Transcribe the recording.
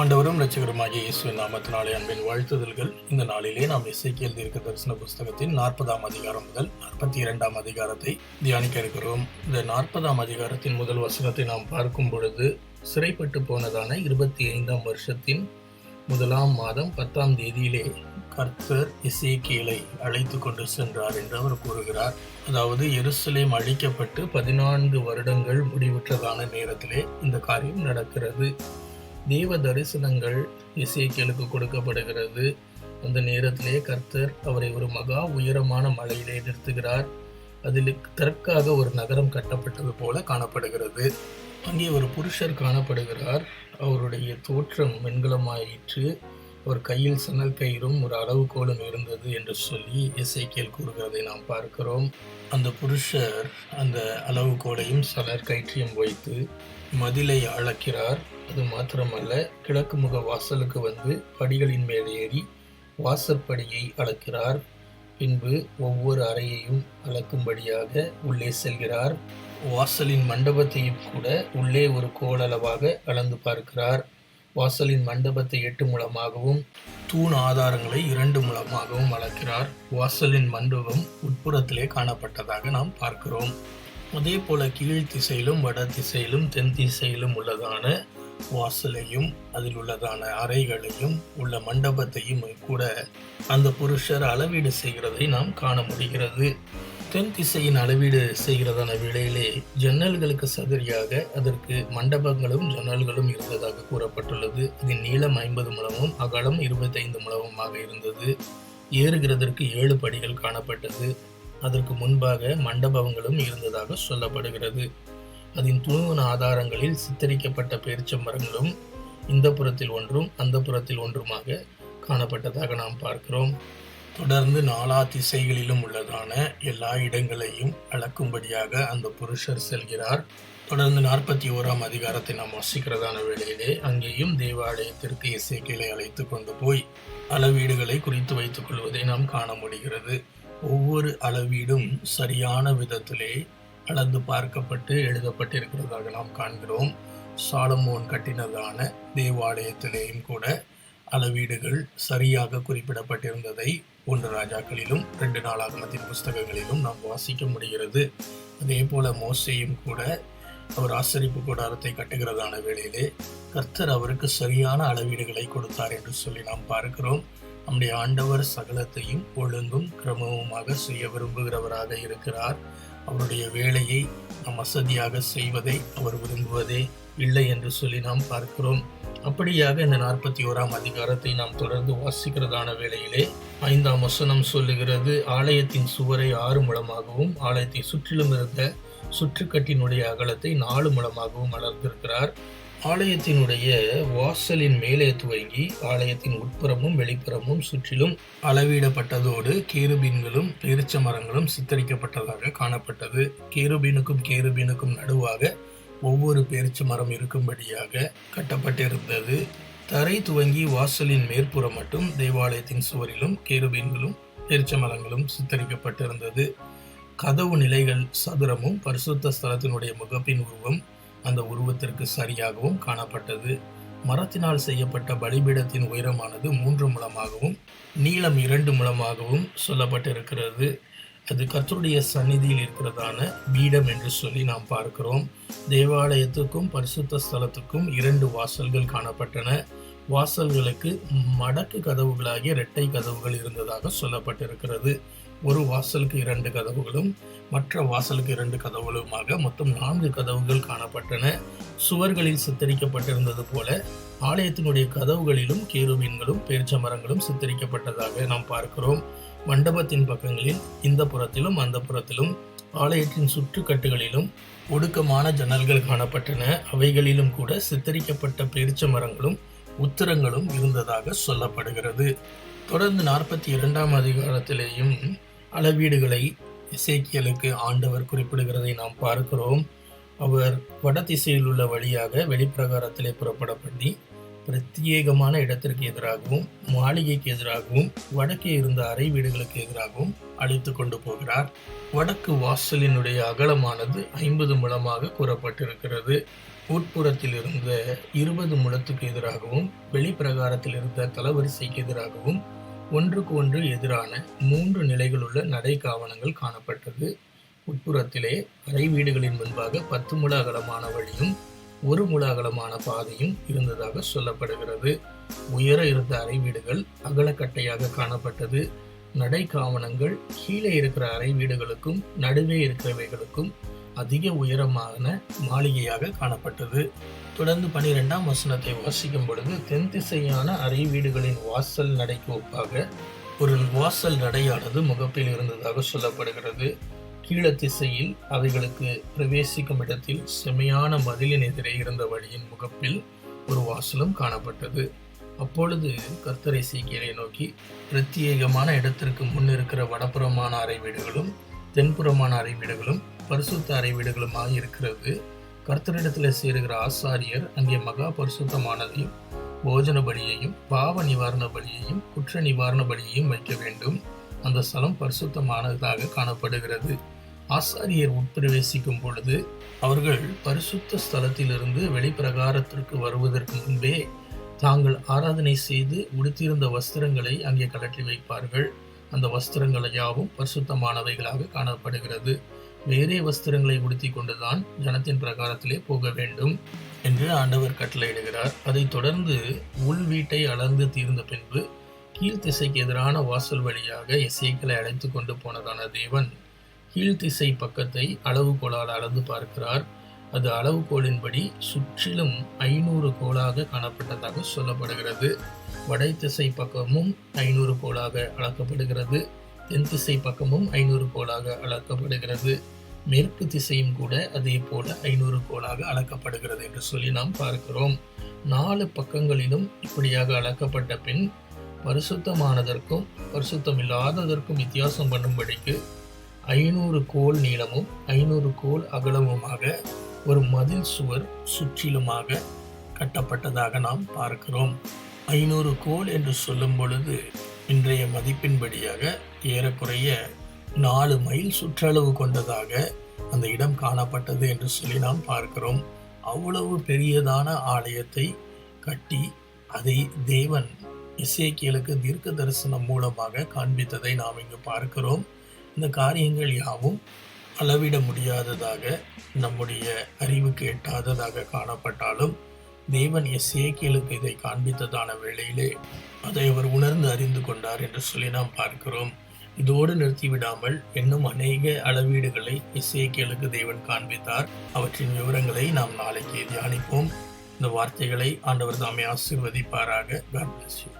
ஆண்டவரும் ரட்சகருமாகிய இயேசுவின் நாமத்தினாலே அன்பின் வாழ்த்துதல்கள். இந்த நாளிலே நாம் இசைக்கியல் தீர்க்க தரிசன புஸ்தகத்தின் நாற்பதாம் அதிகாரம் முதல் நாற்பத்தி இரண்டாம் அதிகாரத்தை தியானிக்க இருக்கிறோம். இந்த நாற்பதாம் அதிகாரத்தின் முதல் வசனத்தை நாம் பார்க்கும் பொழுது சிறைப்பட்டு போனதான இருபத்தி ஐந்தாம் வருஷத்தின் முதலாம் மாதம் பத்தாம் தேதியிலே கர்த்தர் இசைக்கியலை அழைத்து கொண்டு சென்றார் என்று அவர் கூறுகிறார். அதாவது எருசலேம் அழிக்கப்பட்டு பதினான்கு வருடங்கள் முடிவுற்றதான நேரத்திலே இந்த காரியம் நடக்கிறது. தேவ தரிசனங்கள் இசைக்கியலுக்கு கொடுக்கப்படுகிறது. அந்த நேரத்திலே கர்த்தர் அவரை ஒரு மகா உயரமான மலையிலே நிறுத்துகிறார். அதில் தற்காக ஒரு நகரம் கட்டப்பட்டது போல காணப்படுகிறது. அங்கே ஒரு புருஷர் காணப்படுகிறார். அவருடைய தோற்றம் வெண்கலமாயிற்று. அவர் கையில் சணல் கயிறும் ஒரு அளவுகோலும் இருந்தது என்று சொல்லி இசைக்கியல் கூறுகிறதை நாம் பார்க்கிறோம். அந்த புருஷர் அந்த அளவுகோலையும் சணல் கயிற்றையும் வைத்து மதிலை அளக்கிறார் அது மாத்திரமல்ல கிழக்கு முக வாசலுக்கு வந்து படிகளின் மேல் ஏறி வாசற்படியை அளக்கிறார். பின்பு ஒவ்வொரு அறையையும் அளக்கும்படியாக உள்ளே செல்கிறார். வாசலின் மண்டபத்தையும் கூட உள்ளே ஒரு கோளளவாக அளந்து பார்க்கிறார். வாசலின் மண்டபத்தை எட்டு மூலமாகவும் தூண் ஆதாரங்களை இரண்டு மூலமாகவும் அளக்கிறார். வாசலின் மண்டபம் உட்புறத்திலே காணப்பட்டதாக நாம் பார்க்கிறோம். அதே போல கீழ் திசையிலும் வட திசையிலும் தென் திசையிலும் உள்ளதான வாசலையும் அதில் உள்ளதான அறைகளையும் உள்ள மண்டபத்தையும் கூட அந்த புருஷர் அளவீடு செய்கிறதை நாம் காண முடிகிறது. தென் திசையின் அளவீடு செய்கிறதான வேளையிலே ஜன்னல்களுக்கு சதுரியாக அதற்கு மண்டபங்களும் ஜன்னல்களும் இருந்ததாக கூறப்பட்டுள்ளது. இதன் நீளம் ஐம்பது முழமும் அகலம் இருபத்தைந்து முழமுமாக இருந்தது. ஏறுகிறதற்கு ஏழு படிகள் காணப்பட்டது. அதற்கு முன்பாக மண்டபங்களும் இருந்ததாக சொல்லப்படுகிறது. அதன் துணுவன ஆதாரங்களில் சித்தரிக்கப்பட்ட பேரிச்ச மரங்களும் இந்த புறத்தில் ஒன்றும் அந்த புறத்தில் ஒன்றுமாக காணப்பட்டதாக நாம் பார்க்கிறோம். தொடர்ந்து நாலா திசைகளிலும் உள்ளதான எல்லா இடங்களையும் அளக்கும்படியாக அந்த புருஷர் செல்கிறார். தொடர்ந்து நாற்பத்தி ஓராம் அதிகாரத்தை நாம் வசிக்கிறதான வேளையிலே அங்கேயும் தேவாலயத்திற்கு இசைக்கிளை அழைத்து கொண்டு போய் அளவீடுகளை குறித்து வைத்துக் கொள்வதை நாம் காண முடிகிறது. ஒவ்வொரு அளவீடும் சரியான விதத்திலே அளந்து பார்க்கப்பட்டு எழுதப்பட்டிருக்கிறதாக நாம் காண்கிறோம். சாலமோன் கட்டினதான தேவாலயத்திலேயும் கூட அளவீடுகள் சரியாக குறிப்பிடப்பட்டிருந்ததை ஒன்று ராஜாக்களிலும் ரெண்டு நாளாகமத்தின் புஸ்தகங்களிலும் நாம் வாசிக்க முடிகிறது. அதே போல மோசையும் கூட அவர் ஆசரிப்பு கூடாரத்தை கட்டுகிறதான வேளையிலே கர்த்தர் அவருக்கு சரியான அளவீடுகளை கொடுத்தார் என்று சொல்லி நாம் பார்க்கிறோம். நம்முடைய ஆண்டவர் சகலத்தையும் ஒழுங்கும் கிரமமுமாக செய்ய விரும்புகிறவராக இருக்கிறார். அவருடைய வேலையை நாம் வசதியாக செய்வதை அவர் விரும்புவதே இல்லை என்று சொல்லி நாம் பார்க்கிறோம். அப்படியாக இந்த நாற்பத்தி ஓராம் அதிகாரத்தை நாம் தொடர்ந்து வாசிக்கிறதான வேளையிலே ஐந்தாம் வசனம் சொல்லுகிறது ஆலயத்தின் சுவரை ஆறு மூலமாகவும் ஆலயத்தை சுற்றிலும் இருந்த சுற்றுக்கட்டினுடைய அகலத்தை நாலு மூலமாகவும் வளர்ந்திருக்கிறார் ஆலயத்தினுடைய வாசலின் மேலே துவங்கி ஆலயத்தின் உட்புறமும் வெளிப்புறமும் சுற்றிலும் அளவிடப்பட்டதோடு கேருபீன்களும் பேரிச்ச மரங்களும் சித்தரிக்கப்பட்டதாக காணப்பட்டது. கேருபீனுக்கும் கேருபீனுக்கும் நடுவாக ஒவ்வொரு பேரிச்ச மரம் இருக்கும்படியாக கட்டப்பட்டிருந்தது. தரை துவங்கி வாசலின் மேற்புறம் மட்டும் தேவாலயத்தின் சுவரிலும் கேருபீன்களும் பேரிச்ச மரங்களும் சித்தரிக்கப்பட்டிருந்தது. கதவு நிலைகள் சதுரமும் பரிசுத்த ஸ்தலத்தினுடைய முகப்பின் உருவம் அந்த உருவத்திற்கு சரியாகவும் காணப்பட்டது. மரத்தினால் செய்யப்பட்ட பலிபீடத்தின் உயரமானது மூன்று முழமாகவும் நீளம் இரண்டு முழமாகவும் சொல்லப்பட்டிருக்கிறது. அது கர்த்தருடைய சந்நிதியில் இருக்கிறதான பீடம் என்று சொல்லி நாம் பார்க்கிறோம். தேவாலயத்துக்கும் பரிசுத்த ஸ்தலத்துக்கும் இரண்டு வாசல்கள் காணப்பட்டன. வாசல்களுக்கு மடக்கு கதவுகளாகிய இரட்டை கதவுகள் இருந்ததாக சொல்லப்பட்டிருக்கிறது. ஒரு வாசலுக்கு இரண்டு கதவுகளும் மற்ற வாசலுக்கு இரண்டு கதவுகளுமாக மொத்தம் நான்கு கதவுகள் காணப்பட்டன. சுவர்களில் சித்தரிக்கப்பட்டிருந்தது போல ஆலயத்தினுடைய கதவுகளிலும் கேருபீன்களும் பேரிச்ச மரங்களும் சித்தரிக்கப்பட்டதாக நாம் பார்க்கிறோம். மண்டபத்தின் பக்கங்களில் இந்த புறத்திலும் அந்த புறத்திலும் ஆலயத்தின் சுற்றுக்கட்டுகளிலும் ஒடுக்கமான ஜன்னல்கள் காணப்பட்டன. அவைகளிலும் கூட சித்தரிக்கப்பட்ட பேரிச்ச மரங்களும் உத்தரங்களும் இருந்ததாக சொல்லப்படுகிறது. தொடர்ந்து நாற்பத்தி இரண்டாம் அதிகாரத்திலேயும் அளவீடுகளை இசைக்கியலுக்கு ஆண்டவர் குறிப்பிடுகிறதை நாம் பார்க்கிறோம். அவர் வடதிசையில் உள்ள வழியாக வெளிப்பிரகாரத்திலே புறப்பட பண்ணி பிரத்யேகமான இடத்திற்கு எதிராகவும் மாளிகைக்கு எதிராகவும் வடக்கே இருந்த அறை வீடுகளுக்கு எதிராகவும் அழைத்து கொண்டு போகிறார். வடக்கு வாசலினுடைய அகலமானது ஐம்பது முழமாக கூறப்பட்டிருக்கிறது. உட்புறத்தில் இருந்த இருபது முழத்துக்கு எதிராகவும் வெளிப்பிரகாரத்தில் இருந்த தளவரிசைக்கு எதிராகவும் ஒன்றுக்கு ஒன்று எதிரான மூன்று நிலைகளுள்ள நடை காவணங்கள் காணப்பட்டது. உட்புறத்திலே அறை வீடுகளின் முன்பாக பத்து முழ அகலமான வழியும் ஒரு முழ அகலமான பாதையும் இருந்ததாக சொல்லப்படுகிறது. உயர இருந்த அறை வீடுகள் அகலக்கட்டையாக காணப்பட்டது. நடை காவணங்கள் கீழே இருக்கிற அறை வீடுகளுக்கும் நடுவே இருக்கிறவைகளுக்கும் அதிக உயரமான மாளிகையாக காணப்பட்டது. தொடர்ந்து பனிரெண்டாம் வசனத்தை வாசிக்கும் பொழுது தென் திசையான அறை வீடுகளின் வாசல் நடைக்கு ஒப்பாக ஒரு வாசல் நடையானது முகப்பில் இருந்ததாக சொல்லப்படுகிறது. கீழ திசையில் அவைகளுக்கு பிரவேசிக்கும் இடத்தில் செமையான மதிலின் எதிரே இருந்த வழியின் முகப்பில் ஒரு வாசலும் காணப்பட்டது. அப்பொழுது கர்த்தரை சீக்கியரை நோக்கி பிரத்யேகமான இடத்திற்கு முன் இருக்கிற வடப்புறமான அறை வீடுகளும் தென்புறமான அறை வீடுகளும் பரிசுத்த அறை வீடுகளுமாக இருக்கிறது. கர்த்தரிடத்தில் சேருகிற ஆசாரியர் அங்கே மகா பரிசுத்தமானதையும் போஜன பலியையும் பாவ நிவாரண பலியையும் குற்ற நிவாரண பலியையும் வைக்க வேண்டும். அந்த ஸ்தலம் பரிசுத்தமானதாக காணப்படுகிறது. ஆசாரியர் உட்பிரவேசிக்கும் பொழுது அவர்கள் பரிசுத்த ஸ்தலத்திலிருந்து வெளிப்பிரகாரத்திற்கு வருவதற்கு முன்பே தாங்கள் ஆராதனை செய்து உடுத்தியிருந்த வஸ்திரங்களை அங்கே கலட்டி வைப்பார்கள். அந்த வஸ்திரங்களையாவும் பரிசுத்தமானவைகளாக காணப்படுகிறது. வேறே வஸ்திரங்களை உடுத்தி கொண்டுதான் ஜனத்தின் பிரகாரத்திலே போக வேண்டும் என்று ஆண்டவர் கட்டளையிடுகிறார். அதைத் தொடர்ந்து உள் வீட்டை அளந்து தீர்ந்த பின்பு கீழ்த்திசைக்கு எதிரான வாசல் வழியாக இசைக்களை அழைத்து கொண்டு போனதான தேவன் கீழ்த்திசை பக்கத்தை அளவுகோலால் அளந்து பார்க்கிறார். அது அளவுகோலின்படி சுற்றிலும் ஐநூறு கோலாக காணப்பட்டதாக சொல்லப்படுகிறது. வடை திசை பக்கமும் ஐநூறு கோலாக அளக்கப்படுகிறது. தென் திசை பக்கமும் ஐநூறு கோலாக அளக்கப்படுகிறது. மேற்கு திசையும் கூட அதே போல ஐநூறு கோலாக அளக்கப்படுகிறது என்று சொல்லி நாம் பார்க்கிறோம். நாலு பக்கங்களிலும் இப்படியாக அளக்கப்பட்ட பின் பரிசுத்தமானதற்கும் பரிசுத்தம் இல்லாததற்கும் வித்தியாசம் பண்ணும்படிக்கு ஐநூறு கோல் நீளமும் ஐநூறு கோல் அகலமுமாக ஒரு மதில் சுவர் சுற்றிலுமாக கட்டப்பட்டதாக நாம் பார்க்கிறோம். ஐநூறு கோல் என்று சொல்லும் பொழுது இன்றைய மதிப்பின்படியாக ஏறக்குறைய நாலு மைல் சுற்றளவு கொண்டதாக அந்த இடம் காணப்பட்டது என்று சொல்லி நாம் பார்க்கிறோம். அவ்வளவு பெரியதான ஆலயத்தை கட்டி அதை தேவன் இசைக்கியலுக்கு தீர்க்க தரிசனம் மூலமாக காண்பித்ததை நாம் இங்கு பார்க்கிறோம். இந்த காரியங்கள் யாவும் அளவிட முடியாததாக நம்முடைய அறிவுக்கு எட்டாததாக காணப்பட்டாலும் தேவன் எஸ்ஏக்கியலுக்கு இதை காண்பித்ததான வேளையிலே அதை அவர் உணர்ந்து அறிந்து கொண்டார் என்று சொல்லி நாம் பார்க்கிறோம். இதோடு நிறுத்திவிடாமல் இன்னும் அநேக அளவீடுகளை இசைக்கியலுக்கு தேவன் காண்பித்தார். அவற்றின் விவரங்களை நாம் நாளைக்கு தியானிப்போம். இந்த வார்த்தைகளை ஆண்டவர் தாமே ஆசீர்வதிப்பாராக. God bless you